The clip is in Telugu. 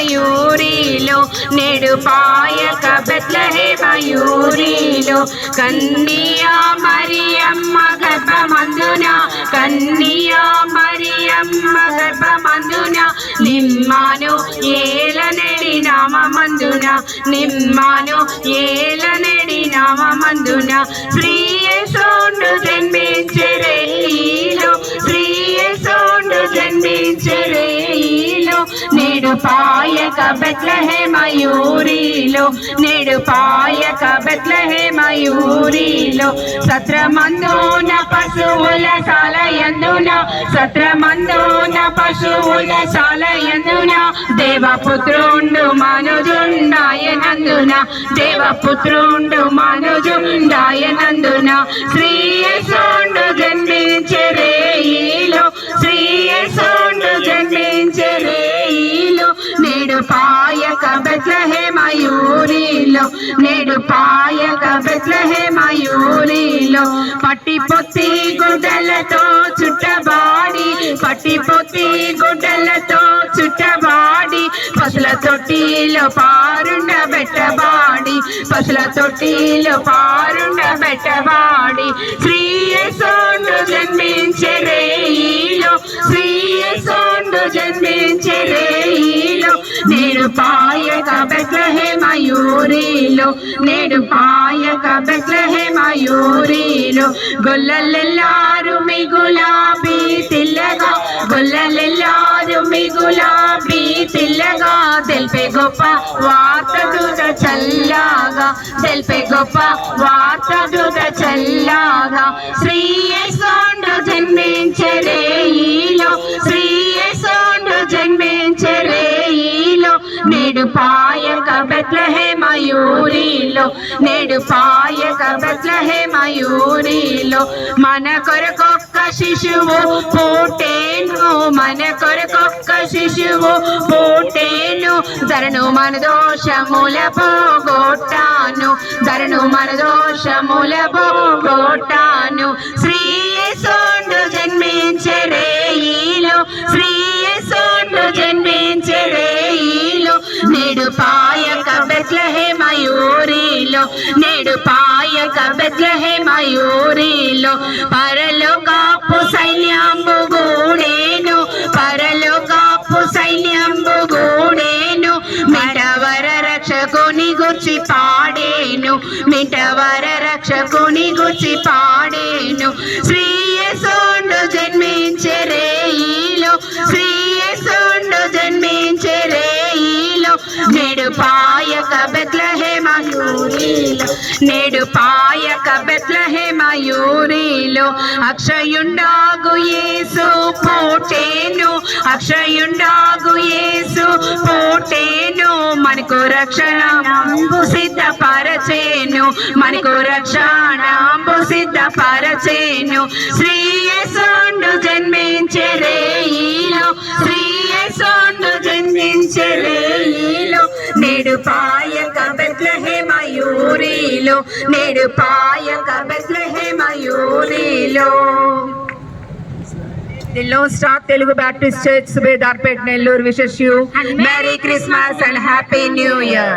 మయూరిలో నేడు పాయక బెత్లహే మయూరిలో కన్నియా మరియమ్మ గర్భమందున కన్నియా మరియమ్మ గర్భమందున నిమ్మాను ఏలనెడి నామందున నిమ్మాను ఏలనెడి నామందున శ్రీయసోండు జన్మించరేలో నేడు పాయక బెత్లహే మయూరిలో నేడు పాయక బెత్లహే మయూరిలో సత్రమందున పశువుల సాలయందున సత్రమందున పశువుల సాలయందున దేవపుత్రుండు మనుజుండాయనందున దేవపుత్రుండు మనుజుండాయనందున శ్రీయసోండు మయూరిలో నేడు పాయక బెత్లహేమయూరిలో పట్టి పొత్తి గుడ్డలతో చుట్టబాడి పట్టి పొత్తి గుడ్డలతో చుట్టబాడి పసుల తొట్టిలో పారుండ బెట్టబాడి పసుల తొట్టిలో పారుండ బెట్టబాడి శ్రీ కొండు జన్మించలేకొండు జన్మించలే నేడు పాయక బెత్లహే మయూరిలో నేడు పాయక బెత్లహే మయూరిలో గొల్లలెల్లారు మీ గులాబీ తిల్లగా గొల్లలెల్లారు మీ గులాబీ తిల్లగా. తెలిపే గొప్ప వార్త దూత చల్లాగా తెలిపే గొప్ప వార్త దూత చల్లాగా. శ్రీ సోండు జన్మించరే ఈలో శ్రీ సోండు జన్మించరే ఈలో. నేడు పాయ బెత్లహే మయూరిలో నేడు పాయక బెత్లహే మయూరిలో మన కొరకొక్క శిశువు పుట్టేను మన కొరకొక్క శిశువు పుట్టేను ధరను మన దోషముల పోగొట్టాను ధరను మన దోషముల పోగొట్టాను. శ్రీ సోండు జన్మించరేయిలో శ్రీ సోండు జన్మించరేయిలో నేడు పా మయూరిలో నేడు పాయక బెత్లహే మయూరిలో పరలోకాపు సైన్యంబు గూడేను పరలోకాపు సైన్యంబు గూడేను మిటవర రక్షకుని గుర్చి పాడేను మిటవర రక్షకుని గుర్చి పాడేను శ్రీ నేడు పాయక బెత్లహే మయూరిలో అక్షయుండాగు యేసు పోటేను అక్షయుండాగు యేసు పోటేను మనకు రక్షణంబు సిద్ధపరచేను మనకు రక్షణంబు సిద్ధపరచేను. శ్రీ యేసుండు జన్మించరే ఈలో శ్రీ యేసుండు జన్మించరే మయూరిలో నేడు పాయక బెత్లహే మయూరిలో The Lone Star Telugu Baptist Church, Subedarpet, Nellore wishes you Merry Christmas and Happy New Year.